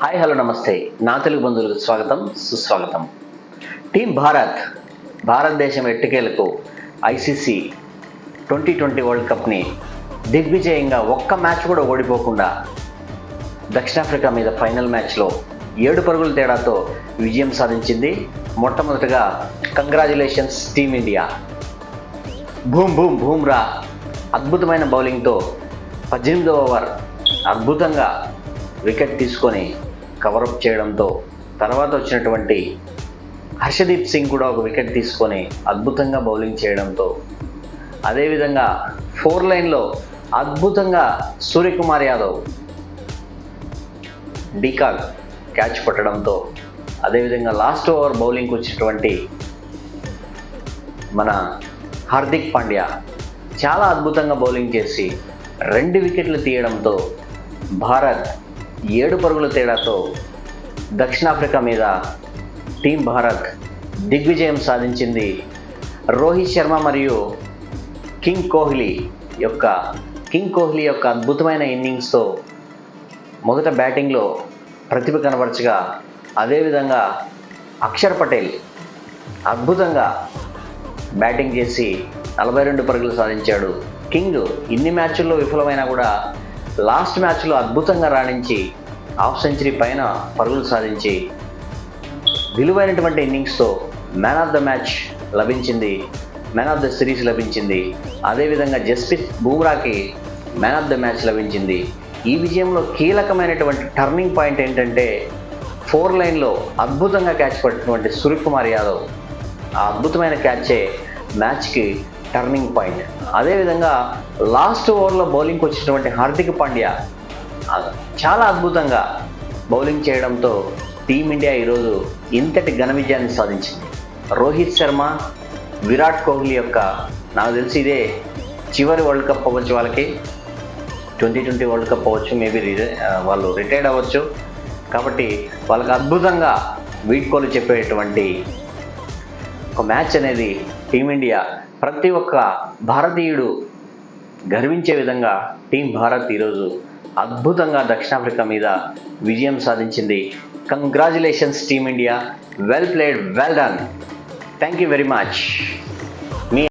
Hi hello నమస్తే. నా తెలుగు బంధువులకు స్వాగతం సుస్వాగతం. టీం భారత్ భారతదేశం ఎట్టుకేలకు ఐసీసీ ట్వంటీ ట్వంటీ వరల్డ్ కప్ని దిగ్విజయంగా ఒక్క మ్యాచ్ కూడా ఓడిపోకుండా దక్షిణాఫ్రికా మీద ఫైనల్ మ్యాచ్లో ఏడు పరుగుల తేడాతో విజయం సాధించింది మొట్టమొదటగా congratulations team India boom boom Bumrah అద్భుతమైన బౌలింగ్తో పద్దెనిమిదో ఓవర్ అద్భుతంగా వికెట్ తీసుకొని కవరప్ చేయడంతో తర్వాత వచ్చినటువంటి హర్షదీప్ సింగ్ కూడా ఒక వికెట్ తీసుకొని అద్భుతంగా బౌలింగ్ చేయడంతో అదేవిధంగా ఫోర్ లైన్లో అద్భుతంగా Suryakumar Yadav de Kock catch పట్టడంతో అదేవిధంగా లాస్ట్ ఓవర్ బౌలింగ్కి వచ్చినటువంటి మన హార్దిక్ పాండ్యా చాలా అద్భుతంగా బౌలింగ్ చేసి రెండు వికెట్లు తీయడంతో భారత్ ఏడు పరుగుల తేడాతో దక్షిణాఫ్రికా మీద టీం భారత్ దిగ్విజయం సాధించింది. రోహిత్ శర్మ మరియు కింగ్ కోహ్లీ యొక్క కింగ్ కోహ్లీ యొక్క అద్భుతమైన ఇన్నింగ్స్తో మొదట బ్యాటింగ్లో ప్రతిభ కనబరచగా అదేవిధంగా అక్షర్ పటేల్ అద్భుతంగా బ్యాటింగ్ చేసి నలభై రెండు పరుగులు సాధించాడు. కింగ్ ఇన్ని మ్యాచ్ల్లో విఫలమైనా కూడా లాస్ట్ మ్యాచ్లో అద్భుతంగా రాణించి హాఫ్ సెంచరీ పైన పరుగులు సాధించి విలువైనటువంటి ఇన్నింగ్స్తో మ్యాన్ ఆఫ్ ద మ్యాచ్ లభించింది. మ్యాన్ ఆఫ్ ద సిరీస్ లభించింది. అదేవిధంగా జస్ప్రీత్ బూమ్రాకి మ్యాన్ ఆఫ్ ద మ్యాచ్ లభించింది. ఈ విజయంలో కీలకమైనటువంటి టర్నింగ్ పాయింట్ ఏంటంటే ఫోర్ లైన్లో అద్భుతంగా క్యాచ్ పట్టినటువంటి సూర్యకుమార్ యాదవ్. ఆ అద్భుతమైన క్యాచే మ్యాచ్కి టర్నింగ్ పాయింట్. అదేవిధంగా లాస్ట్ ఓవర్లో బౌలింగ్కి వచ్చినటువంటి హార్దిక్ పాండ్యా చాలా అద్భుతంగా బౌలింగ్ చేయడంతో టీమిండియా ఈరోజు ఇంతటి ఘన విజయాన్ని సాధించింది. రోహిత్ శర్మ విరాట్ కోహ్లీ యొక్క నాకు తెలిసి ఇదే చివరి వరల్డ్ కప్ అవ్వచ్చు వాళ్ళకి. ట్వంటీ ట్వంటీ వరల్డ్ కప్ అవ్వచ్చు మేబీ వాళ్ళు రిటైర్డ్ అవ్వచ్చు. కాబట్టి వాళ్ళకి అద్భుతంగా వీడ్కోలు చెప్పేటువంటి ఒక మ్యాచ్ అనేది టీమిండియా ప్రతి ఒక్క భారతీయుడు గర్వించే విధంగా టీం భారత్ ఈరోజు అద్భుతంగా దక్షిణాఫ్రికా మీద విజయం సాధించింది. Congratulations team India well played well done thank you very much